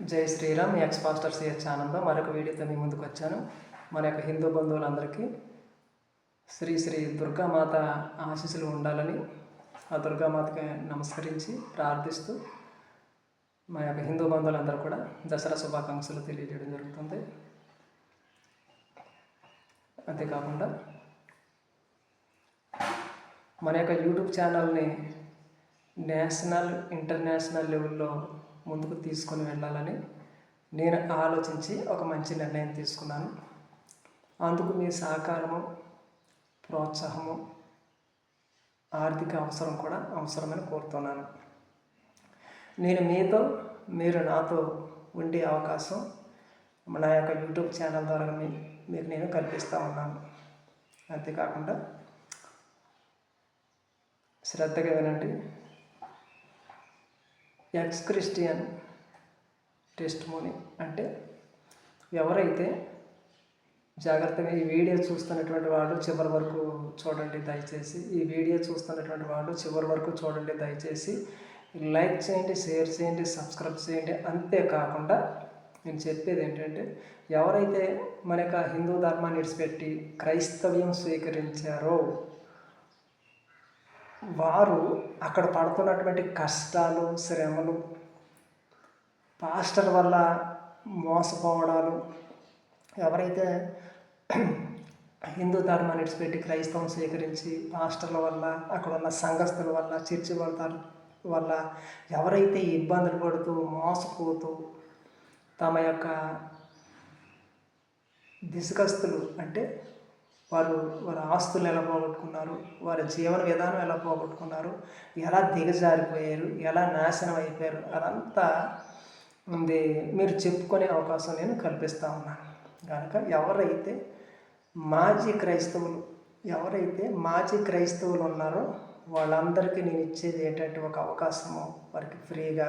జై Sriram X pastor CH ఆనందం మరొక వీడియోతో మీ ముందుకు వచ్చాను. మన యొక్క హిందూ బంధువులందరికీ శ్రీ శ్రీ దుర్గామాత ఆశీస్సులు ఉండాలని ఆ దుర్గామాతకి నమస్కరించి ప్రార్థిస్తూ మా యొక్క హిందూ బంధువులందరూ కూడా దసరా శుభాకాంక్షలు తెలియజేయడం జరుగుతుంది. అంతేకాకుండా మన యొక్క యూట్యూబ్ ఛానల్ని నేషనల్ ఇంటర్నేషనల్ లెవెల్లో ముందుకు తీసుకొని వెళ్ళాలని నేను ఆలోచించి ఒక మంచి నిర్ణయం తీసుకున్నాను. అందుకు మీ సహకారము ప్రోత్సాహము ఆర్థిక అవసరం కూడా అవసరమని కోరుతున్నాను. నేను మీతో మీరు నాతో ఉండే అవకాశం నా యొక్క యూట్యూబ్ ఛానల్ ద్వారా మీ మీకు నేను కల్పిస్తూ ఉన్నాను. అంతేకాకుండా శ్రద్ధగా వినండి. ఎక్స్ క్రిస్టియన్ టెస్ట్ మోని అంటే ఎవరైతే జాగ్రత్తగా ఈ వీడియో చూస్తున్నటువంటి వాళ్ళు చివరి వరకు చూడండి దయచేసి. ఈ వీడియో చూస్తున్నటువంటి వాళ్ళు చివరి వరకు చూడండి దయచేసి. లైక్ చేయండి షేర్ చేయండి సబ్స్క్రైబ్ చేయండి. అంతేకాకుండా నేను చెప్పేది ఏంటంటే ఎవరైతే మన యొక్క హిందూ ధర్మాన్ని విడిచిపెట్టి క్రైస్తవ్యం స్వీకరించారో వారు అక్కడ పడుతున్నటువంటి కష్టాలు శ్రమలు పాస్టర్ వల్ల మోసపోవడాలు ఎవరైతే హిందూ ధర్మాన్ని విడిచిపెట్టి క్రైస్తవం స్వీకరించి పాస్టర్ల వల్ల అక్కడ ఉన్న సంఘస్థుల వల్ల చర్చి వాళ్ళ వల్ల ఎవరైతే ఇబ్బందులు పడుతూ మోసపోతూ తమ యొక్క దిశకస్తులు అంటే వారు వారి ఆస్తులు ఎలా పోగొట్టుకున్నారు వారి జీవన విధానం ఎలా పోగొట్టుకున్నారు ఎలా దిగజారిపోయారు ఎలా నాశనం అయిపోయారు అదంతా ఉంది. మీరు చెప్పుకునే అవకాశం నేను కల్పిస్తూ ఉన్నాను. కనుక ఎవరైతే మాజీ క్రైస్తవులు ఎవరైతే మాజీ క్రైస్తవులు ఉన్నారో వాళ్ళందరికీ నేను ఇచ్చేది ఏంటంటే ఒక అవకాశము వారికి ఫ్రీగా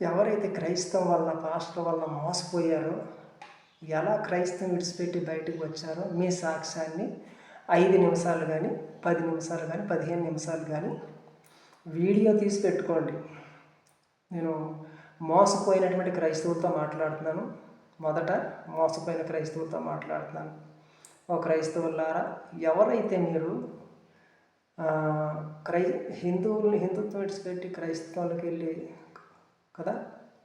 ఎవరైతే క్రైస్తవం వల్ల పాస్టర్ వలన మోసపోయారో ఎలా క్రైస్తవం విడిచిపెట్టి బయటకు వచ్చారో మీ సాక్ష్యాన్ని ఐదు నిమిషాలు కానీ పది నిమిషాలు కానీ పదిహేను నిమిషాలు కానీ వీడియో తీసి పెట్టుకోండి. నేను మోసపోయినటువంటి క్రైస్తవులతో మాట్లాడుతున్నాను. మొదట మోసపోయిన క్రైస్తవులతో మాట్లాడుతున్నాను. ఓ క్రైస్తవులారా ఎవరైతే మీరు క్రై హిందువులు హిందుత్వం విడిచిపెట్టి క్రైస్తవులకు వెళ్ళి కదా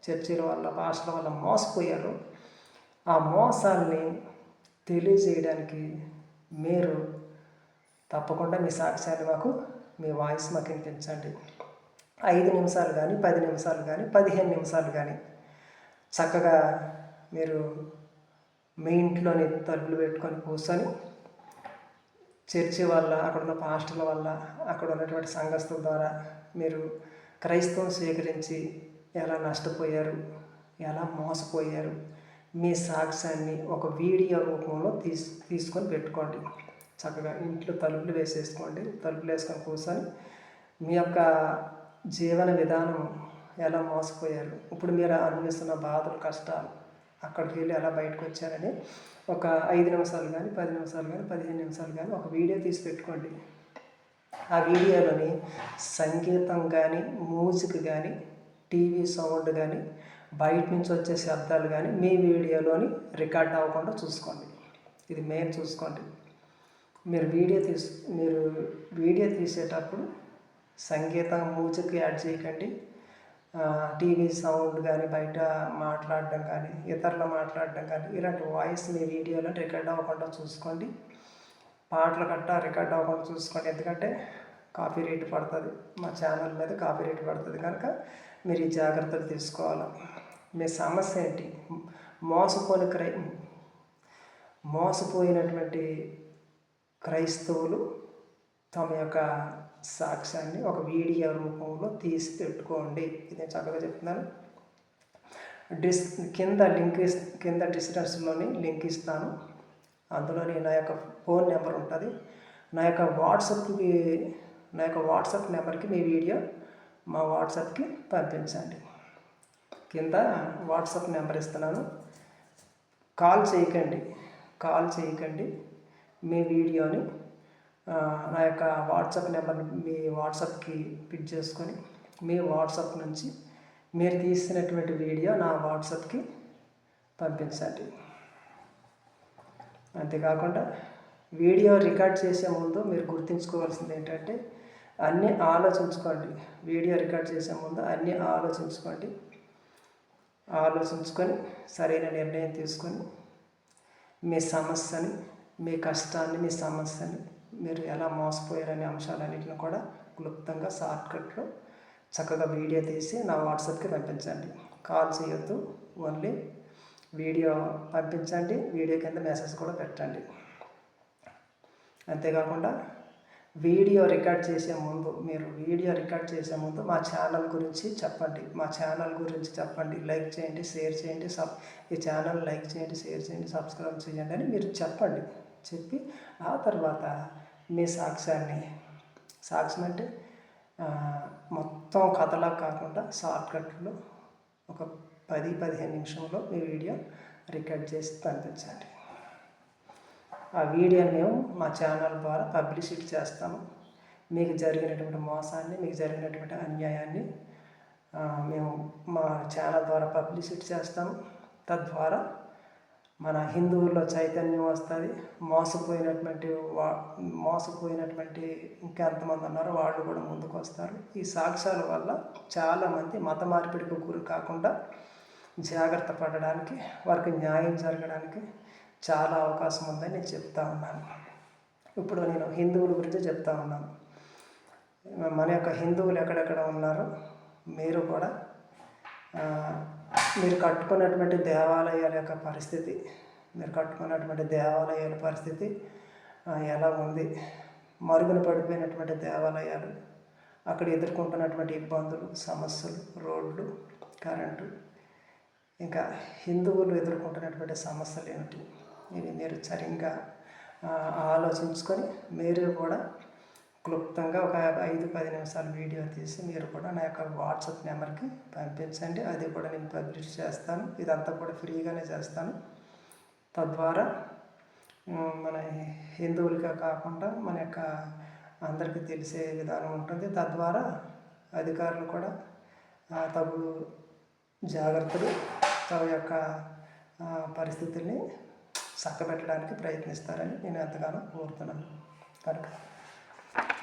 చర్చిల వల్ల భాషల వల్ల మోసపోయారు ఆ మోసాల్ని తెలియజేయడానికి మీరు తప్పకుండా మీ సాక్ష్యాన్ని మాకు మీ వాయిస్ మాకు వినిపించండి. ఐదు నిమిషాలు కానీ పది నిమిషాలు కానీ పదిహేను నిమిషాలు కానీ చక్కగా మీరు మీ ఇంట్లోని తలుపులు పెట్టుకొని కూర్చొని చర్చి వల్ల అక్కడ ఉన్న పాస్టర్ల వల్ల అక్కడ ఉన్నటువంటి సంఘస్థుల ద్వారా మీరు క్రైస్తవం స్వీకరించి ఎలా నష్టపోయారు ఎలా మోసపోయారు మీ సాక్ష్యాన్ని ఒక వీడియో రూపంలో తీసు తీసుకొని పెట్టుకోండి. చక్కగా ఇంట్లో తలుపులు వేసేసుకోండి. తలుపులు వేసుకొని కూర్చొని మీ యొక్క జీవన విధానం ఎలా మోసపోయారు? ఇప్పుడు మీరు అనుభవిస్తున్న బాధలు కష్టాలు అక్కడికి వెళ్ళి ఎలా బయటకు వచ్చారని ఒక ఐదు నిమిషాలు కానీ పది నిమిషాలు కానీ పదిహేను నిమిషాలు కానీ ఒక వీడియో తీసి పెట్టుకోండి. ఆ వీడియోలోని సంగీతం కానీ మ్యూజిక్ కానీ టీవీ సౌండ్ కానీ బయట నుంచి వచ్చే శబ్దాలు కానీ మీ వీడియోలోని రికార్డ్ అవ్వకుండా చూసుకోండి. ఇది మెయిన్ చూసుకోండి. మీరు వీడియో తీసు మీరు వీడియో తీసేటప్పుడు సంగీతం మ్యూజిక్ యాడ్ చేయకండి. టీవీ సౌండ్ కానీ బయట మాట్లాడడం కానీ ఇతరులు మాట్లాడడం కానీ ఇలాంటి వాయిస్ మీ వీడియోలో రికార్డ్ అవ్వకుండా చూసుకోండి. పాటలు గట్టా రికార్డ్ అవ్వకుండా చూసుకోండి. ఎందుకంటే కాపీ రేట్ పడుతుంది. మా ఛానల్ మీద కాపీ రేట్ పడుతుంది. కనుక మీరు ఈ జాగ్రత్తలు తీసుకోవాలి. మీ సమస్య ఏంటి? మోసపోని క్రై మోసపోయినటువంటి క్రైస్తవులు తమ యొక్క సాక్ష్యాన్ని ఒక వీడియో రూపంలో తీసి పెట్టుకోండి. ఇది నేను చక్కగా చెప్తున్నాను. డిస్ కింద లింక్ కింద డిస్క్రిప్షన్లోని లింక్ ఇస్తాను. అందులోని నా యొక్క ఫోన్ నెంబర్ ఉంటుంది. నా యొక్క వాట్సాప్కి నా యొక్క వాట్సాప్ నెంబర్కి మీ వీడియో మా వాట్సాప్కి పంపించండి. కింద వాట్సాప్ నెంబర్ ఇస్తున్నాను. కాల్ చేయకండి. కాల్ చేయకండి. మీ వీడియోని నా యొక్క వాట్సాప్ నెంబర్ మీ వాట్సాప్కి పిక్ చేసుకొని మీ వాట్సాప్ నుంచి మీరు తీసినటువంటి వీడియో నా వాట్సాప్కి పంపించండి. అంతేకాకుండా వీడియో రికార్డ్ చేసే ముందు మీరు గుర్తుంచుకోవాల్సింది ఏంటంటే అన్నీ ఆలోచించుకోండి. వీడియో రికార్డ్ చేసే ముందు అన్నీ ఆలోచించుకోండి. ఆలోచించుకొని సరైన నిర్ణయం తీసుకొని మీ సమస్యని మీ కష్టాన్ని మీ సమస్యని మీరు ఎలా మోసపోయారనే అంశాలన్నింటిని కూడా క్లుప్తంగా షార్ట్కట్లో చక్కగా వీడియో తీసి నా వాట్సాప్కి పంపించండి. కాల్ చేయొద్దు ఓన్లీ వీడియో పంపించండి వీడియో కింద మెసేజ్ కూడా పెట్టండి. అంతేకాకుండా వీడియో రికార్డ్ చేసే ముందు మీరు వీడియో రికార్డ్ చేసే ముందు మా ఛానల్ గురించి చెప్పండి. మా ఛానల్ గురించి చెప్పండి. లైక్ చేయండి షేర్ చేయండి సబ్ ఈ ఛానల్ లైక్ చేయండి షేర్ చేయండి సబ్స్క్రైబ్ చేయండి అని మీరు చెప్పండి. చెప్పి ఆ తర్వాత మీ సాక్ష్యాన్ని సాక్ష్యం అంటే మొత్తం కథలా కాకుండా షార్ట్కట్లో ఒక పది పదిహేను నిమిషంలో మీ వీడియో రికార్డ్ చేసి పంపించండి. ఆ వీడియోని మేము మా ఛానల్ ద్వారా పబ్లిసిటీ చేస్తాము మీకు జరిగినటువంటి మోసాన్ని మీకు జరిగినటువంటి అన్యాయాన్ని మేము మా ఛానల్ ద్వారా పబ్లిసిటీ చేస్తాము తద్వారా మన హిందువుల్లో చైతన్యం వస్తుంది. మోసపోయినటువంటి వా మోసపోయినటువంటి ఇంకెంతమంది ఉన్నారో వాళ్ళు కూడా ముందుకు వస్తారు ఈ సాక్ష్యాల వల్ల చాలామంది మత మార్పిడికి గురి కాకుండా జాగ్రత్త పడడానికి వారికి న్యాయం జరగడానికి చాలా అవకాశం ఉందని నేను చెప్తా ఉన్నాను. ఇప్పుడు నేను హిందువుల గురించి చెప్తా ఉన్నాను. మన యొక్క హిందువులు ఎక్కడెక్కడ ఉన్నారో? మీరు కూడా మీరు కట్టుకున్నటువంటి దేవాలయాల యొక్క పరిస్థితి మీరు కట్టుకున్నటువంటి దేవాలయాల పరిస్థితి ఎలా ఉంది? మరుగున పడిపోయినటువంటి దేవాలయాలు అక్కడ ఎదుర్కొంటున్నటువంటి ఇబ్బందులు సమస్యలు రోడ్లు కరెంటు ఇంకా హిందువులు ఎదుర్కొంటున్నటువంటి సమస్యలు ఏమిటి? ఇవి మీరు సరిగ్గా ఆలోచించుకొని మీరు కూడా క్లుప్తంగా ఒక ఐదు పది నిమిషాలు వీడియో తీసి మీరు కూడా నా యొక్క వాట్సాప్ నెంబర్కి పంపించండి. అది కూడా నేను పబ్లిష్ చేస్తాను. ఇదంతా కూడా ఫ్రీగానే చేస్తాను. తద్వారా మన హిందువులుగా కాకుండా మన యొక్క అందరికీ తెలిసే విధానం ఉంటుంది. తద్వారా అధికారులు కూడా తగు జాగ్రత్తలు తమ యొక్క పరిస్థితుల్ని చక్కబెట్టడానికి ప్రయత్నిస్తారని నేను ఎంతగానో కోరుతున్నాను. కనుక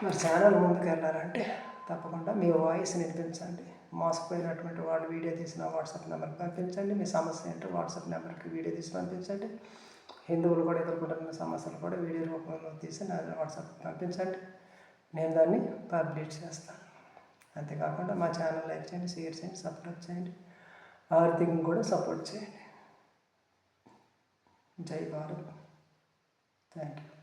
మరి ఛానల్ ముందుకు వెళ్ళాలంటే తప్పకుండా మీ వాయిస్ వినిపించండి. మోసపోయినటువంటి వాళ్ళు వీడియో తీసిన వాట్సాప్ నెంబర్కి పంపించండి. మీ సమస్య ఏంటో వాట్సాప్ నెంబర్కి వీడియో తీసి పంపించండి. హిందువులు కూడా ఎదుర్కొంటున్న సమస్యలు కూడా వీడియో రూపంలో తీసి నా వాట్సాప్కి పంపించండి. నేను దాన్ని పబ్లిష్ చేస్తాను. అంతేకాకుండా మా ఛానల్ లైక్ చేయండి షేర్ చేయండి సబ్స్క్రైబ్ చేయండి. ఆర్థికంగా కూడా సపోర్ట్ చేయండి. Jai Bharat. Thank you.